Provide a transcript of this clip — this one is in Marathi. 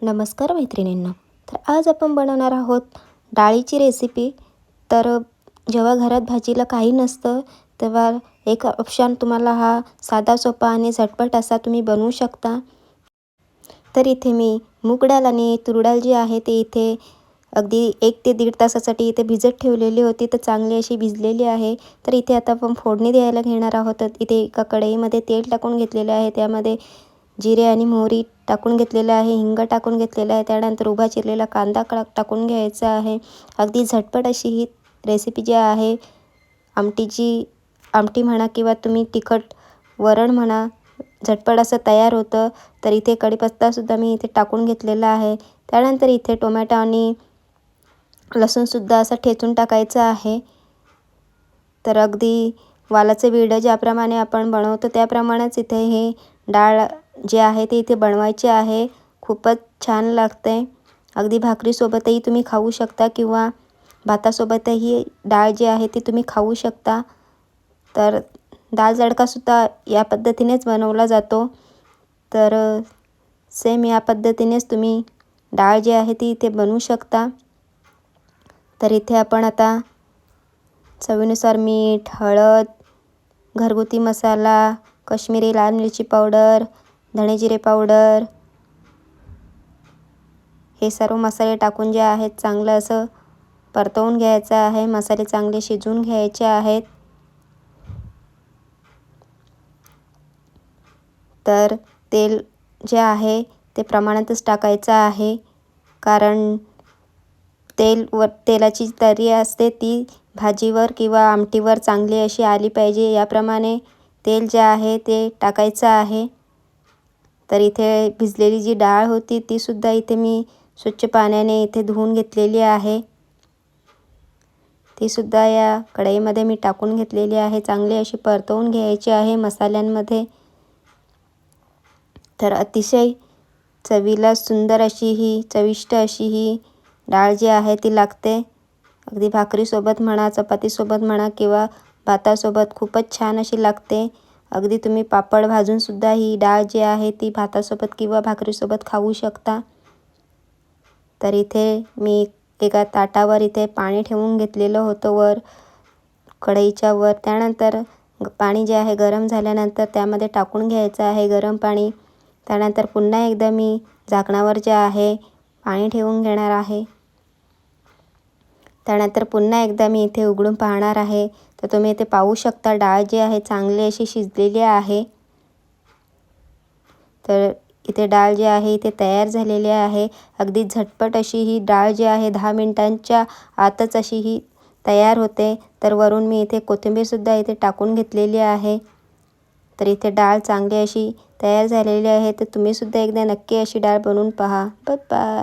नमस्कार मैत्रिणींना. तर आज आपण बनवणार आहोत डाळीची रेसिपी तर जेव्हा घरात भाजीला काही नसतं तेव्हा एक ऑप्शन तुम्हाला हा साधा सोपा आणि झटपट असा तुम्ही बनवू शकता. तर इथे मी मूग डाळ आणि तूर डाळ जी आहे ते इथे अगदी एक ते दीड तासासाठी इथे भिजत ठेवलेली होती तर चांगली अशी भिजलेली आहे. तर इथे आता आपण फोडणी द्यायला घेणार आहोत. तर इथे एका कढईमध्ये तेल टाकून घेतलेले आहे. त्यामध्ये जिरे आणि मोहरी टाकून घेतलेलं आहे हिंग टाकून घेतलेलं आहे त्यानंतर उभा चिरलेला कांदा टाकून घ्यायचा आहे. अगदी झटपट अशी ही रेसिपी जी आहे आमटीची आमटी म्हणा किंवा तुम्ही तिखट वरण म्हणा झटपट असं तयार होतं तर इथे कढीपत्तासुद्धा मी इथे टाकून घेतलेला आहे. त्यानंतर इथे टोमॅटो आणि लसूणसुद्धा असं ठेचून टाकायचं आहे. तर अगदी वालाचं बिडं ज्याप्रमाणे आपण बनवतो त्याप्रमाणेच इथे हे डाळ जे आहे ते इथे बनवायचे आहे. खूपच छान लागते अगदी भाकरीसोबतही तुम्ही खाऊ शकता किंवा भातासोबतही डाळ जी आहे ती तुम्ही खाऊ शकता. तर डाळ जडकासुद्धा या पद्धतीनेच बनवला जातो. तर सेम या पद्धतीनेच तुम्ही डाळ जी आहे ती इथे बनवू शकता. तर इथे आपण आता चवीनुसार मीठ हळद घरगुती मसाला कश्मीरी लाल मिरची पावडर धणे जिरे पावडर हे सर्व मसाले टाकून जे आहेत चांगलं असं परतवून घ्यायचं आहे. मसाले चांगले शिजवून घ्यायचे आहेत. तर तेल जे आहे ते प्रमाणातच टाकायचं आहे. कारण तेल व तेलाची तरी असते ती भाजीवर किंवा आमटीवर चांगली अशी आली पाहिजे. याप्रमाणे तेल जे आहे ते टाकायचं आहे. तर इथे भिजलेली जी डाळ होती तीसुद्धा इथे मी स्वच्छ पाण्याने इथे धुवून घेतलेली आहे. तीसुद्धा या कढईमध्ये मी टाकून घेतलेली आहे. चांगली अशी परतवून घ्यायची आहे मसाल्यांमध्ये. तर अतिशय चवीला सुंदर अशी ही चविष्ट अशी ही डाळ जी आहे ती लागते. अगदी भाकरीसोबत म्हणा चपातीसोबत म्हणा किंवा भातासोबत खूपच छान अशी लागते. अगदी तुम्ही पापड भाजूनसुद्धा ही डाळ जी आहे ती भातासोबत किंवा भाकरीसोबत खाऊ शकता. तर इथे मी एका ताटावर इथे पाणी ठेवून घेतलेलं होतं वर कढईच्या वर. त्यानंतर पाणी जे आहे गरम झाल्यानंतर त्यामध्ये टाकून घ्यायचं आहे गरम पाणी. त्यानंतर पुन्हा एकदा मी झाकणावर जे आहे पाणी ठेवून घेणार आहे. त्यानंतर पुन्हा एकदा मी इथे उघडून पाहणार आहे. तर तुम्ही इथे पाहू शकता डाळ जी आहे चांगली अशी शिजलेली आहे. तर इथे डाळ जी आहे इथे तयार झालेली आहे. अगदी झटपट अशी ही डाळ जी आहे दहा मिनटांच्या आतच अशी ही तयार होते. तर वरून मी इथे कोथिंबीरसुद्धा इथे टाकून घेतलेली आहे. तर इथे डाळ चांगली अशी तयार झालेली आहे. तर तुम्हीसुद्धा एकदा नक्की अशी डाळ बनवून पहा. Bye bye